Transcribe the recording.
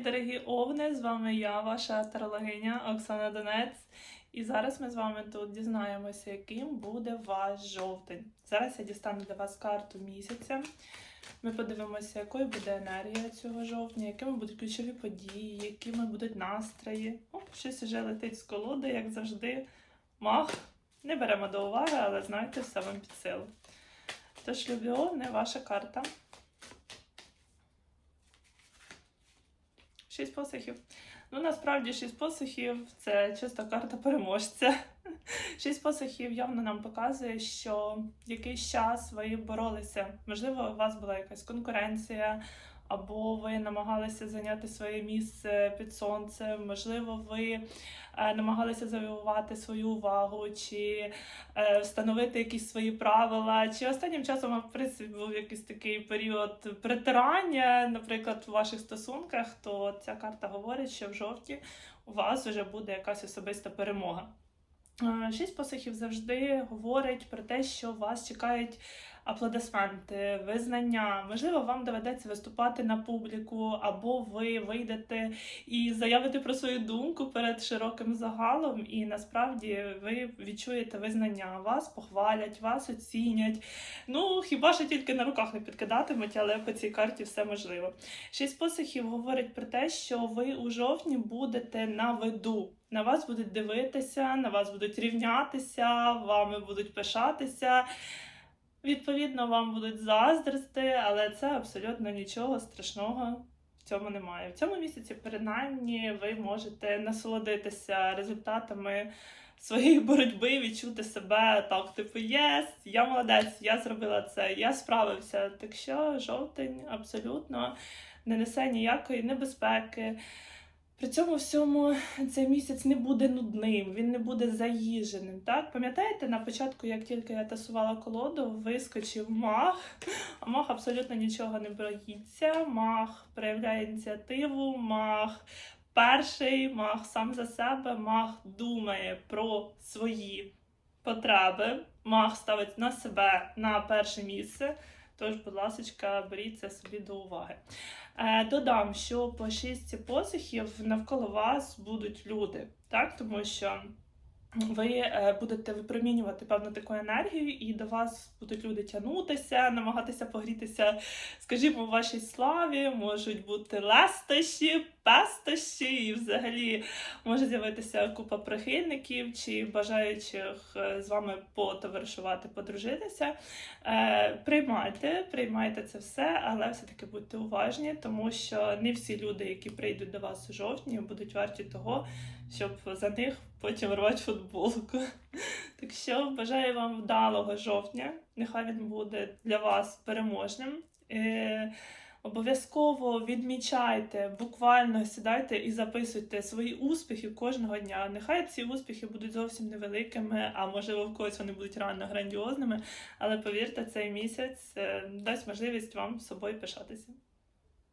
дорогі овни! З вами я, ваша тарологиня Оксана Донець. І зараз ми з вами тут дізнаємося, яким буде ваш жовтень. Зараз я дістану для вас карту місяця. Ми подивимося, якою буде енергія цього жовтня, якими будуть ключові події, якими будуть настрої. О, щось вже летить з колоди, як завжди. Мах. Не беремо до уваги, але знаєте, все вам під силу. Тож, любі овни, ваша карта. Шість посохів. Ну, насправді, шість посохів це чисто карта переможця. Шість посохів явно нам показує, що якийсь час ви боролися. Можливо, у вас була якась конкуренція, або ви намагалися зайняти своє місце під сонцем, можливо, ви е, намагалися завоювати свою увагу, чи е, встановити якісь свої правила. Чи останнім часом, в принципі, був якийсь такий період притирання, наприклад, у ваших стосунках, то ця карта говорить, що в жовті у вас вже буде якась особиста перемога. Е, Шість посохів завжди говорить про те, що вас чекають аплодисменти, визнання. Можливо, вам доведеться виступати на публіку, або ви вийдете і заявите про свою думку перед широким загалом, і насправді ви відчуєте визнання. Вас похвалять, вас оцінять. Ну, хіба що тільки на руках не підкидатимуть, але по цій карті все можливо. Шість посохів говорить про те, що ви у жовтні будете на виду. На вас будуть дивитися, на вас будуть рівнятися, вами будуть пишатися. Відповідно, вам будуть заздрити, але це абсолютно нічого страшного в цьому немає. В цьому місяці, принаймні, ви можете насолодитися результатами своєї боротьби, відчути себе так, типу, єс, я молодець, я зробила це, я справився. Так що жовтень абсолютно не несе ніякої небезпеки. При цьому всьому цей місяць не буде нудним, він не буде заїженим. Так? Пам'ятаєте, на початку, як тільки я тасувала колоду, вискочив мах, а мах абсолютно нічого не боїться. Мах проявляє ініціативу, мах перший, мах сам за себе, мах думає про свої потреби, мах ставить на себе на перше місце. Тож, будь ласка, беріть це собі до уваги. Е, Додам, що по шість посухів навколо вас будуть люди, так? тому що ви е, будете випромінювати певну таку енергію, і до вас будуть люди тягнутися, намагатися погрітися, скажімо, у вашій славі, можуть бути лестощі, пестощі, і взагалі може з'явитися купа прихильників чи бажаючих е, з вами потоваришувати, подружитися. Е, Приймайте, приймайте це все, але все-таки будьте уважні, тому що не всі люди, які прийдуть до вас у жовтні, будуть варті того, щоб за них потім рвати футболку. Так що бажаю вам вдалого жовтня. Нехай він буде для вас переможним. Е, Обов'язково відмічайте, буквально сідайте і записуйте свої успіхи кожного дня. Нехай ці успіхи будуть зовсім невеликими, а можливо в когось вони будуть реально грандіозними. Але повірте, цей місяць е, дасть можливість вам собою пишатися.